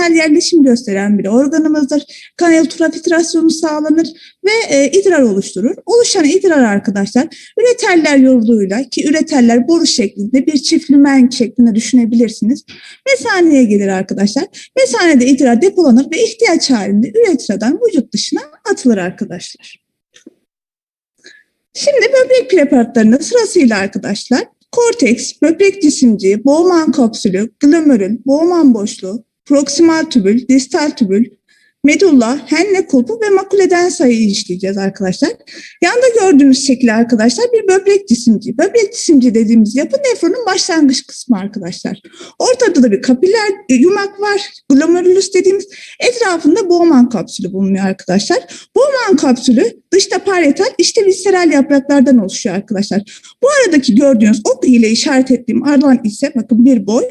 kanal yerleşim gösteren bir organımızdır. Kanal filtrasyonu sağlanır ve e, idrar oluşturur. Oluşan idrar arkadaşlar üreterler yoluyla ki üreterler boru şeklinde bir çift lümen şeklinde düşünebilirsiniz. Mesaneye gelir arkadaşlar. Mesanede idrar depolanır ve ihtiyaç halinde üretradan vücut dışına atılır arkadaşlar. Şimdi böbrek preparatlarının sırasıyla arkadaşlar korteks, böbrek cisimciği, Bowman kapsülü, glomerül, Bowman boşluğu, proksimal tübül, distal tübül, medulla, henne kulpu ve makuleden sayıyı işleyeceğiz arkadaşlar. Yanda gördüğünüz şekilde arkadaşlar bir böbrek cisimci. Böbrek cisimci dediğimiz yapı nefronun başlangıç kısmı arkadaşlar. Ortada da bir kapiller e, yumak var. Glomerulus dediğimiz etrafında Bowman kapsülü bulunuyor arkadaşlar. Bowman kapsülü dışta parietal, işte visceral yapraklardan oluşuyor arkadaşlar. Bu aradaki gördüğünüz ok ile işaret ettiğim alan ise bakın bir boy,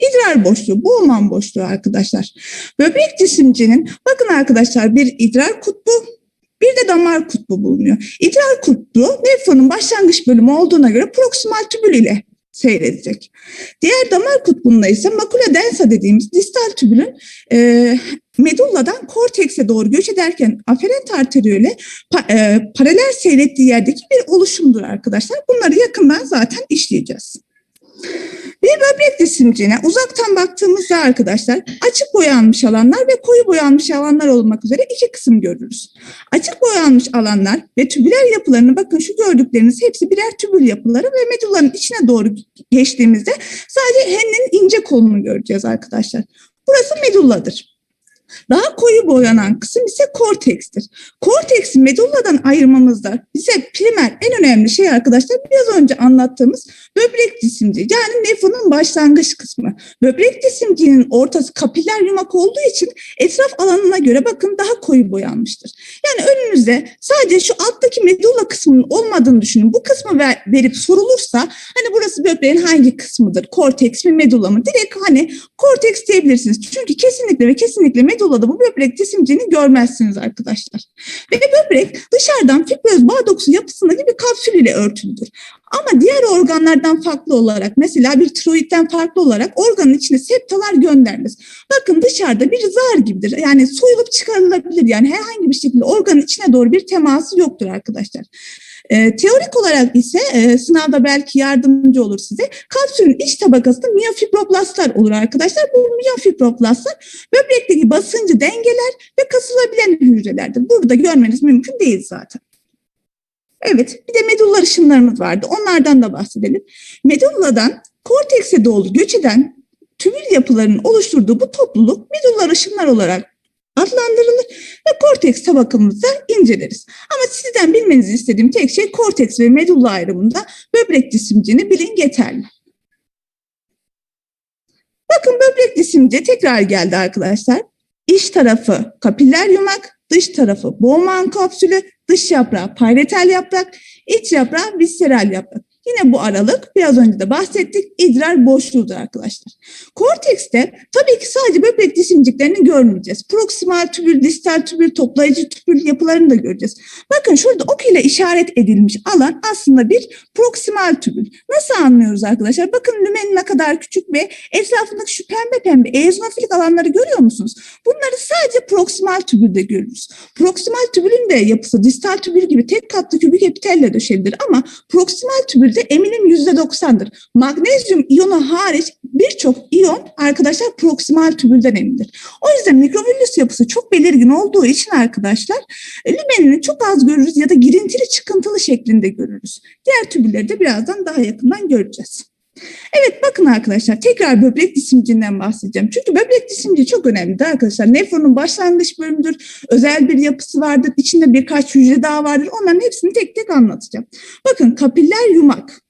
İdrar boşluğu, Bowman boşluğu arkadaşlar. Böbrek cisimcinin bakın arkadaşlar bir idrar kutbu, bir de damar kutbu bulunuyor. İdrar kutbu nefronun başlangıç bölümü olduğuna göre proksimal tübül ile seyredecek. Diğer damar kutbunda ise makula densa dediğimiz distal tübülün e, medulladan kortekse doğru göç ederken aferent arteriyöle pa, e, paralel seyrettiği yerdeki bir oluşumdur arkadaşlar. Bunları yakından zaten işleyeceğiz. Bir böbrek cisimciğine uzaktan baktığımızda arkadaşlar açık boyanmış alanlar ve koyu boyanmış alanlar olmak üzere iki kısım görürüz. Açık boyanmış alanlar ve tübüler yapılarını bakın şu gördükleriniz hepsi birer tübül yapıları ve medullanın içine doğru geçtiğimizde sadece hennin ince kolunu göreceğiz arkadaşlar. Burası medulladır. Daha koyu boyanan kısım ise kortekstir. Korteksi medulladan ayırmamızda bize primer en önemli şey arkadaşlar biraz önce anlattığımız böbrek cisimciği yani nefronun başlangıç kısmı. Böbrek cisimciğinin ortası kapiller yumak olduğu için etraf alanına göre bakın daha koyu boyanmıştır. Yani önünüzde sadece şu alttaki medulla kısmının olmadığını düşünün. Bu kısmı ver, verip sorulursa hani burası böbreğin hangi kısmıdır? Korteks mi medulla mı? Direkt hani korteks diyebilirsiniz. Çünkü kesinlikle ve kesinlikle medullada bu böbrek cisimciğini görmezsiniz arkadaşlar. Ve böbrek dışarıdan fibroz bağ dokusu yapısındaki bir kapsül ile örtülüdür. Ama diğer organlardan farklı olarak mesela bir tiroidden farklı olarak organın içine septalar göndermez. Bakın dışarıda bir zar gibidir. Yani soyulup çıkarılabilir. Yani herhangi bir şekilde organın içine doğru bir teması yoktur arkadaşlar. E, teorik olarak ise e, sınavda belki yardımcı olur size. Kapsülün iç tabakasında miyofibroblastlar olur arkadaşlar. Bu miyofibroblastlar böbrekteki basıncı dengeler ve kasılabilen hücrelerdir. Burada görmeniz mümkün değil zaten. Evet, bir de medulla ışınlarımız vardı. Onlardan da bahsedelim. Medulladan kortekse doğru göç eden tümül yapılarının oluşturduğu bu topluluk medulla ışınlar olarak adlandırılır ve korteks tabakamızda inceleriz. Ama sizden bilmenizi istediğim tek şey korteks ve medulla ayrımında böbrek cisimciğini bilin yeterli. Bakın böbrek cisimci tekrar geldi arkadaşlar. İç tarafı kapiller yumak, dış tarafı Bowman kapsülü, dış yaprağı payretal yaprak, iç yaprağı visceral yaprak. Yine bu aralık biraz önce de bahsettik idrar boşluğudur arkadaşlar. Kortekste tabii ki sadece böbrek cisimciklerini görmeyeceğiz. Proksimal tübül, distal tübül, toplayıcı tübül yapılarını da göreceğiz. Bakın şurada ok ile işaret edilmiş alan aslında bir proksimal tübül. Nasıl anlıyoruz arkadaşlar? Bakın lümenin ne kadar küçük ve etrafındaki şu pembe pembe eozinofilik alanları görüyor musunuz? Bunları sadece proksimal tübülde görürüz. Proksimal tübülün de yapısı distal tübül gibi tek katlı kübik epitelle döşelidir ama proksimal tübülde yüzde eminim yüzde doksandır. Magnezyum iyonu hariç birçok iyon arkadaşlar proksimal tübülden emindir. O yüzden mikrovillüs yapısı çok belirgin olduğu için arkadaşlar lümenini çok az görürüz ya da girintili çıkıntılı şeklinde görürüz. Diğer tübülleri de birazdan daha yakından göreceğiz. Evet bakın arkadaşlar tekrar böbrek cisimciğinden bahsedeceğim. Çünkü böbrek cisimciği çok önemlidir arkadaşlar. Nefronun başlangıç bölümüdür. Özel bir yapısı vardır. İçinde birkaç hücre daha vardır. Onların hepsini tek tek anlatacağım. Bakın kapiller yumak.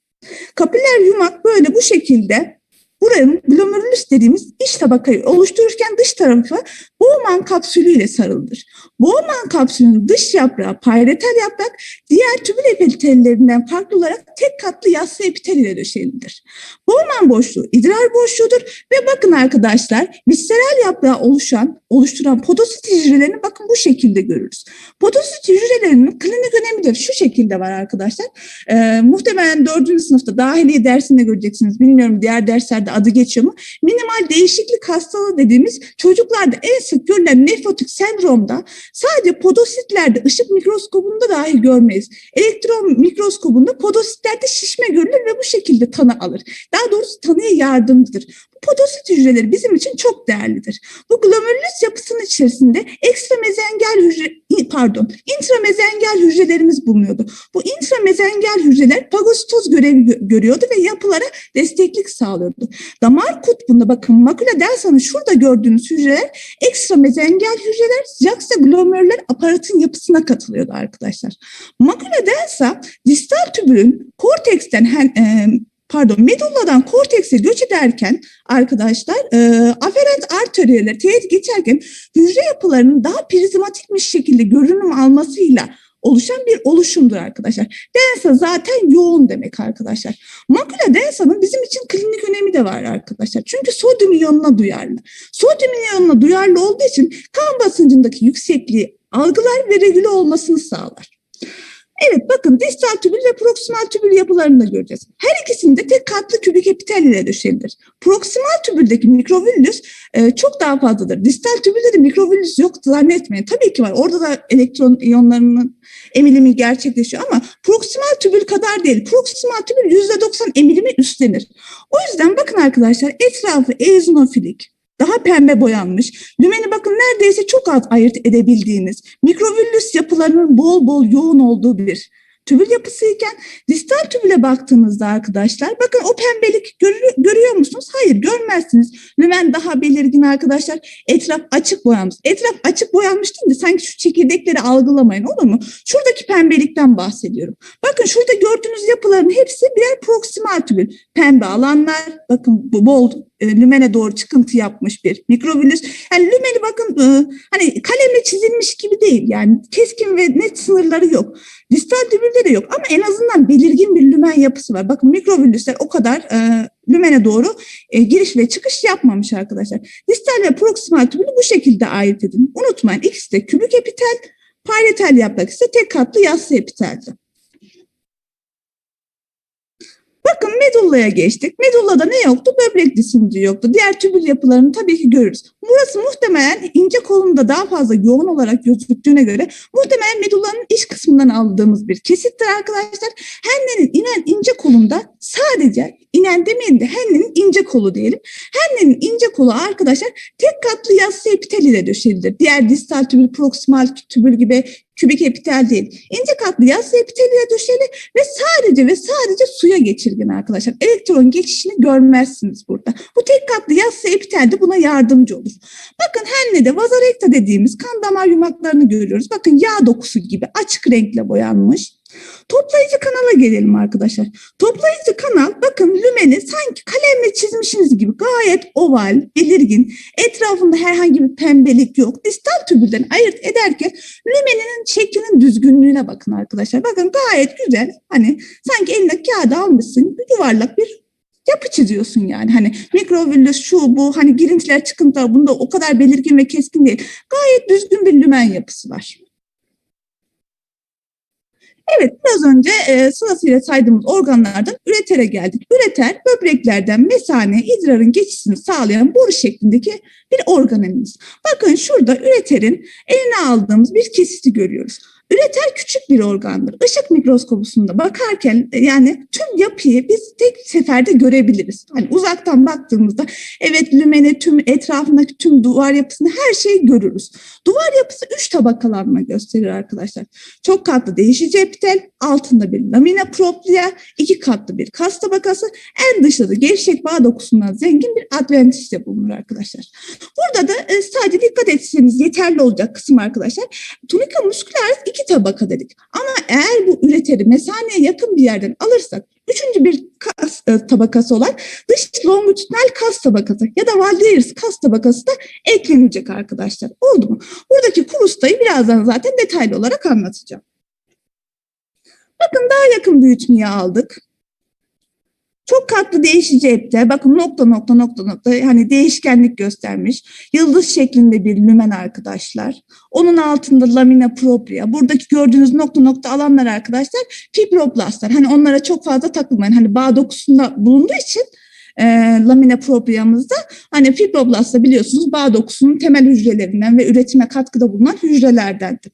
Kapiller yumak böyle bu şekilde buranın glomerulus dediğimiz iç tabakayı oluştururken dış tarafı Bowman kapsülüyle sarılıdır. Bowman kapsülünün dış yaprağı payretal yaprak diğer tübül epitellerinden farklı olarak tek katlı yassı epitel ile döşelidir. Bowman boşluğu idrar boşluğudur ve bakın arkadaşlar visceral yaprağı oluşan, oluşturan podosit hücrelerini bakın bu şekilde görürüz. Podosit hücrelerinin klinik önemi de şu şekilde var arkadaşlar. Ee, muhtemelen dördüncü sınıfta dahiliye dersinde göreceksiniz. Bilmiyorum diğer derslerde adı geçiyor mu? Minimal değişiklik hastalığı dediğimiz çocuklarda en sık görülen nefrotik sendromda sadece podositlerde ışık mikroskobunda dahi görmeyiz. Elektron mikroskobunda podositlerde şişme görülür ve bu şekilde tanı alır. Daha doğrusu tanıya yardımcıdır. Bu podosit hücreleri bizim için çok değerlidir. Bu glomerulus yapısının içerisinde ekstra mezengel hücre, pardon, intramezengel hücrelerimiz bulunuyordu. Bu intramezengel hücreler fagositoz görevi gö- görüyordu ve yapılara desteklik sağlıyordu. Damar kutbunda bakın makula densa'nın şurada gördüğünüz hücreler ekstra mezengel hücreler juxtaglomerular aparatın yapısına katılıyordu arkadaşlar. Makula densa distal tübülün korteksten e, pardon medulladan kortekse göç ederken arkadaşlar e, aferent arteriyeler teğet geçerken hücre yapılarının daha prizmatikmiş şekilde görünüm almasıyla oluşan bir oluşumdur arkadaşlar. Densa zaten yoğun demek arkadaşlar. Makula densa'nın bizim için klinik önemi de var arkadaşlar. Çünkü sodyum iyonuna duyarlı. Sodyum iyonuna duyarlı olduğu için kan basıncındaki yüksekliği algılar ve regüle olmasını sağlar. Evet bakın distal tübül ve proksimal tübül yapılarını da göreceğiz. Her ikisinde tek katlı kübik epitel ile döşelidir. Proksimal tübüldeki mikrovillüs e, çok daha fazladır. Distal tübülde de mikrovillüs yok zannetmeyin. Tabii ki var. Orada da elektron iyonlarının emilimi gerçekleşiyor ama proksimal tübül kadar değil. Proksimal tübül %90 emilimi üstlenir. O yüzden bakın arkadaşlar etrafı eozinofilik, daha pembe boyanmış. Lümeni bakın neredeyse çok az ayırt edebildiğiniz mikrovillüs yapılarının bol bol yoğun olduğu bir tübül yapısıyken distal tübüle baktığınızda arkadaşlar bakın o pembelik görü- görüyor musunuz? Hayır görmezsiniz. Lümen daha belirgin arkadaşlar. Etraf açık boyanmış. Etraf açık boyanmış değil de sanki şu çekirdekleri algılamayın olur mu? Şuradaki pembelikten bahsediyorum. Bakın şurada gördüğünüz yapıların hepsi birer proksimal tübül. Pembe alanlar bakın bu bol lümene doğru çıkıntı yapmış bir mikrovillüs. Yani lümeni bakın e, hani kalemle çizilmiş gibi değil yani keskin ve net sınırları yok. Distal tübülde de yok ama en azından belirgin bir lümen yapısı var. Bakın mikrovillüsler o kadar e, lümene doğru e, giriş ve çıkış yapmamış arkadaşlar. Distal ve proksimal tübülü bu şekilde ayırt edin. Unutmayın ikisi de kübik epitel, parietal yaprak ise tek katlı yassı epiteldi. Bakın medullaya geçtik. Medullada ne yoktu? Böbrek disimci yoktu. Diğer tübül yapılarını tabii ki görürüz. Burası muhtemelen ince kolunda daha fazla yoğun olarak gözüktüğüne göre muhtemelen medullanın iç kısmından aldığımız bir kesittir arkadaşlar. Hennenin inen ince kolunda sadece inen demeyelim de hennenin ince kolu diyelim. Hennenin ince kolu arkadaşlar tek katlı yassı epitel ile döşelidir. Diğer distal tübül, proksimal tübül gibi kübik epitel değil. İnce katlı yassı epitel ile döşeli ve sadece ve sadece suya geçirgen arkadaşlar. Elektron geçişini görmezsiniz burada. Bu tek katlı yassı epitel de buna yardımcı olur. Bakın hennede vazorekta dediğimiz kan damar yumaklarını görüyoruz. Bakın yağ dokusu gibi açık renkle boyanmış. Toplayıcı kanala gelelim arkadaşlar. Toplayıcı kanal bakın lümeni sanki kalemle çizmişsiniz gibi gayet oval, belirgin. Etrafında herhangi bir pembelik yok. Distal tübülden ayırt ederken lümeninin şeklinin düzgünlüğüne bakın arkadaşlar. Bakın gayet güzel. Hani sanki eline kağıda almışsın yuvarlak bir yapı çiziyorsun yani. Hani mikrovillüs şu bu hani girintiler çıkıntılar bunda o kadar belirgin ve keskin değil. Gayet düzgün bir lümen yapısı var. Evet biraz önce e, sırasıyla saydığımız organlardan üretere geldik. Üreter böbreklerden mesane idrarın geçişini sağlayan boru şeklindeki bir organelimiz. Bakın şurada üreterin eline aldığımız bir kesiti görüyoruz. Üreter küçük bir organdır. Işık mikroskobusunda bakarken e, yani tüm yapıyı biz tek seferde görebiliriz. Hani uzaktan baktığımızda evet lümeni, tüm etrafındaki tüm duvar yapısını her şeyi görürüz. Duvar yapısı üç tabakalanma gösterir arkadaşlar. Çok katlı değişici epitel, altında bir lamina propria, iki katlı bir kas tabakası, en dışta da gevşek bağ dokusundan zengin bir adventiste bulunur arkadaşlar. Burada da e, sadece dikkat etseniz yeterli olacak kısım arkadaşlar. Tunica muscularis iki tabaka dedik. Ama eğer bu üreteri mesaneye yakın bir yerden alırsak üçüncü bir kas e, tabakası olan dış longitudinal kas tabakası ya da Valderis kas tabakası da eklenecek arkadaşlar. Oldu mu? Buradaki kurustayı birazdan zaten detaylı olarak anlatacağım. Bakın daha yakın büyütmeyi aldık. Çok katlı değişici epte. Bakın nokta nokta nokta nokta hani değişkenlik göstermiş. Yıldız şeklinde bir lümen arkadaşlar. Onun altında lamina propria. Buradaki gördüğünüz nokta nokta alanlar arkadaşlar fibroblastlar. Hani onlara çok fazla takılmayın. Hani bağ dokusunda bulunduğu için e, lamina propria'mızda hani fibroblast da biliyorsunuz bağ dokusunun temel hücrelerinden ve üretime katkıda bulunan hücrelerdendir.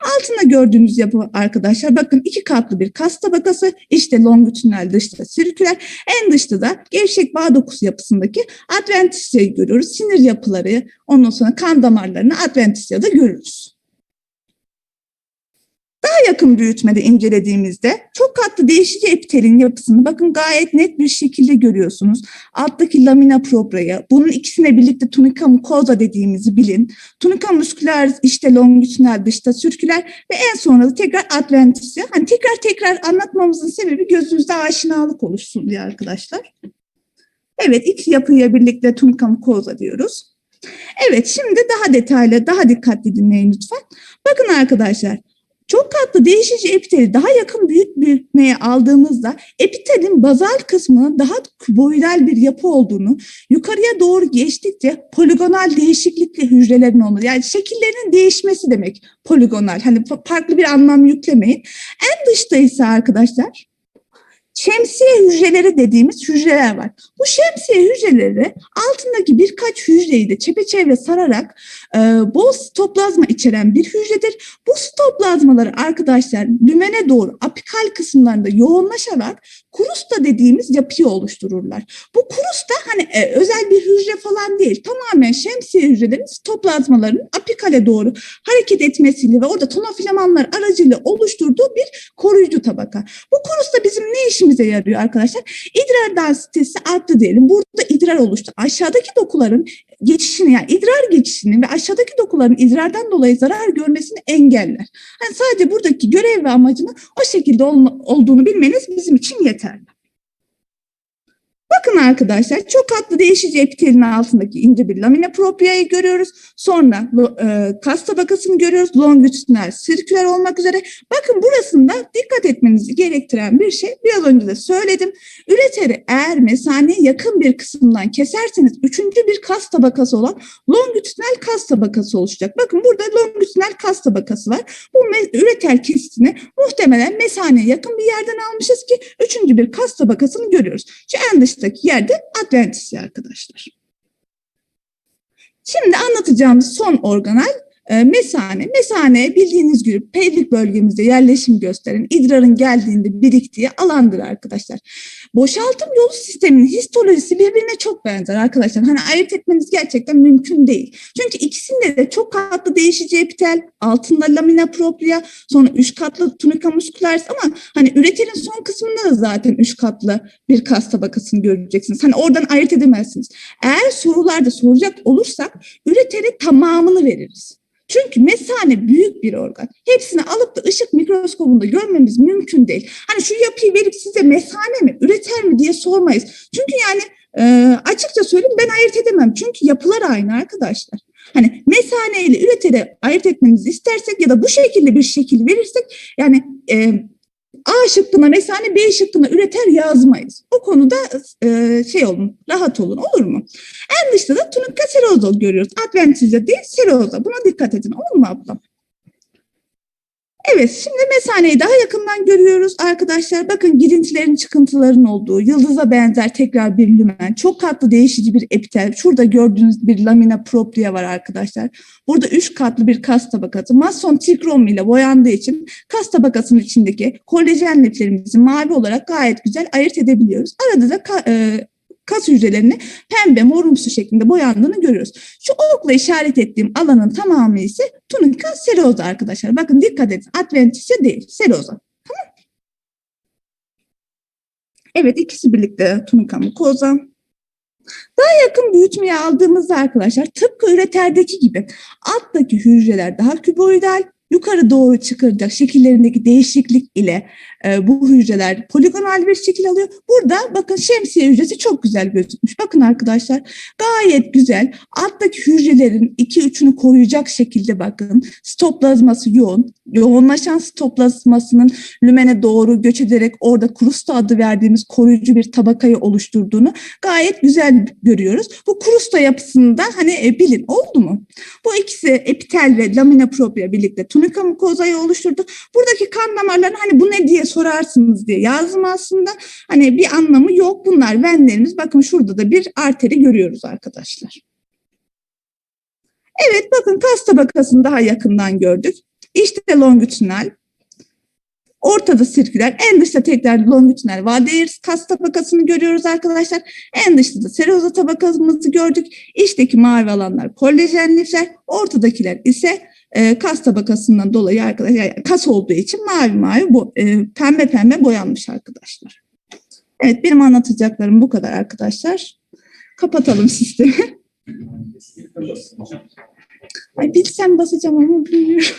Altında gördüğünüz yapı arkadaşlar bakın iki katlı bir kas tabakası işte longitudinal dışta sirküler en dışta da gevşek bağ dokusu yapısındaki adventisyayı görüyoruz. Sinir yapıları ondan sonra kan damarlarını adventisyada görürüz. Daha yakın büyütmede incelediğimizde çok katlı değişici epitelin yapısını bakın gayet net bir şekilde görüyorsunuz. Alttaki lamina propria, bunun ikisine birlikte tunica mucosa dediğimizi bilin. Tunica muscularis işte longitudinal dışta sirküler ve en sonra da tekrar adventisya. Hani tekrar tekrar anlatmamızın sebebi gözünüzde aşinalık oluşsun diye arkadaşlar. Evet iki yapıya birlikte tunica mucosa diyoruz. Evet şimdi daha detaylı, daha dikkatli dinleyin lütfen. Bakın arkadaşlar çok katlı değişici epiteli daha yakın büyük büyütmeye aldığımızda epitelin bazal kısmının daha küboidal bir yapı olduğunu, yukarıya doğru geçtikçe poligonal değişiklikli hücrelerin olması, yani şekillerinin değişmesi demek poligonal. Hani farklı bir anlam yüklemeyin. En dışta ise arkadaşlar şemsiye hücreleri dediğimiz hücreler var. Bu şemsiye hücreleri altındaki birkaç hücreyi de çepeçevre sararak e, bol sitoplazma içeren bir hücredir. Bu sitoplazmaları arkadaşlar lümene doğru apikal kısımlarında yoğunlaşarak kurusta dediğimiz yapıyı oluştururlar. Bu kurusta hani e, özel bir hücre falan değil. Tamamen şemsiye hücrelerin sitoplazmalarının apikale doğru hareket etmesiyle ve orada tonofilamanlar aracıyla oluşturduğu bir koruyucu tabaka. Bu kurusta bizim ne işimize yarıyor arkadaşlar? İdrar densitesi arttı diyelim. Burada idrar oluştu. Aşağıdaki dokuların geçişini yani idrar geçişini ve aşağıdaki dokuların idrardan dolayı zarar görmesini engeller. Hani sadece buradaki görev ve amacını o şekilde olma, olduğunu bilmeniz bizim için yeterli. Bakın arkadaşlar çok katlı değişici epitelin altındaki ince bir lamina propria'yı görüyoruz. Sonra e, kas tabakasını görüyoruz. Longitudinal, sirküler olmak üzere. Bakın burasında dikkat etmenizi gerektiren bir şey. Biraz önce de söyledim. Üreteri eğer mesaneye yakın bir kısımdan keserseniz üçüncü bir kas tabakası olan longitudinal kas tabakası oluşacak. Bakın burada longitudinal kas tabakası var. Bu üreter kesitini muhtemelen mesaneye yakın bir yerden almışız ki üçüncü bir kas tabakasını görüyoruz. Şu en dıştaki yerde adventisya arkadaşlar. Şimdi anlatacağımız son organel mesane. Mesane bildiğiniz gibi pelvik bölgemizde yerleşim gösteren idrarın geldiğinde biriktiği alandır arkadaşlar. Boşaltım yolu sisteminin histolojisi birbirine çok benzer arkadaşlar. Hani ayırt etmeniz gerçekten mümkün değil. Çünkü ikisinde de çok katlı değişici epitel, altında lamina propria, sonra üç katlı tunica muscularis ama hani üreterin son kısmında da zaten üç katlı bir kas tabakasını göreceksiniz. Hani oradan ayırt edemezsiniz. Eğer sorularda soracak olursak üreteri tamamını veririz. Çünkü mesane büyük bir organ. Hepsini alıp da ışık mikroskobunda görmemiz mümkün değil. Hani şu yapıyı verip size mesane mi, üreter mi diye sormayız. Çünkü yani e, açıkça söyleyeyim ben ayırt edemem. Çünkü yapılar aynı arkadaşlar. Hani mesane ile üreteri ayırt etmenizi istersek ya da bu şekilde bir şekil verirsek yani e, A şıkkına mesane B şıkkına üreter yazmayız. O konuda e, şey olun, rahat olun olur mu? En dışta da tunika seroza görüyoruz. Adventize değil seroza. Buna dikkat edin olur mu ablam? Evet, şimdi mesaneyi daha yakından görüyoruz arkadaşlar. Bakın girintilerin, çıkıntıların olduğu, yıldıza benzer tekrar bir lümen, çok katlı değişici bir epitel. Şurada gördüğünüz bir lamina propria var arkadaşlar. Burada üç katlı bir kas tabakası. Mason trikrom ile boyandığı için kas tabakasının içindeki kolajen liflerimizi mavi olarak gayet güzel ayırt edebiliyoruz. Arada da e, kas hücrelerini pembe morumsu şeklinde boyandığını görüyoruz. Şu okla işaret ettiğim alanın tamamı ise tunika seroza arkadaşlar. Bakın dikkat edin. Adventise değil, seroza. Evet ikisi birlikte tunika mukoza. Daha yakın büyütmeye aldığımızda arkadaşlar tıpkı üreterdeki gibi alttaki hücreler daha küboidal, yukarı doğru çıkacak şekillerindeki değişiklik ile e, bu hücreler poligonal bir şekil alıyor. Burada bakın şemsiye hücresi çok güzel gözükmüş. Bakın arkadaşlar gayet güzel. Alttaki hücrelerin iki üçünü koruyacak şekilde bakın. Stoplazması yoğun. Yoğunlaşan stoplazmasının lümene doğru göç ederek orada krusta adı verdiğimiz koruyucu bir tabakayı oluşturduğunu gayet güzel görüyoruz. Bu krusta yapısında hani e, bilin oldu mu? Bu ikisi epitel ve lamina propria birlikte tunika mukozayı oluşturdu. Buradaki kan damarları hani bu ne diye sorarsınız diye yazdım aslında. Hani bir anlamı yok. Bunlar venlerimiz. Bakın şurada da bir arteri görüyoruz arkadaşlar. Evet bakın kas tabakasını daha yakından gördük. İşte longitudinal. Ortada sirküler. En dışta tekrar longitudinal vadeyirs kas tabakasını görüyoruz arkadaşlar. En dışta da seroza tabakamızı gördük. İçteki mavi alanlar kolajen lifler. Ortadakiler ise e, kas tabakasından dolayı arkadaşlar kas olduğu için mavi mavi bo- e, pembe pembe boyanmış arkadaşlar. Evet benim anlatacaklarım bu kadar arkadaşlar. Kapatalım sistemi. Ay bilsem basacağım ama bilmiyorum.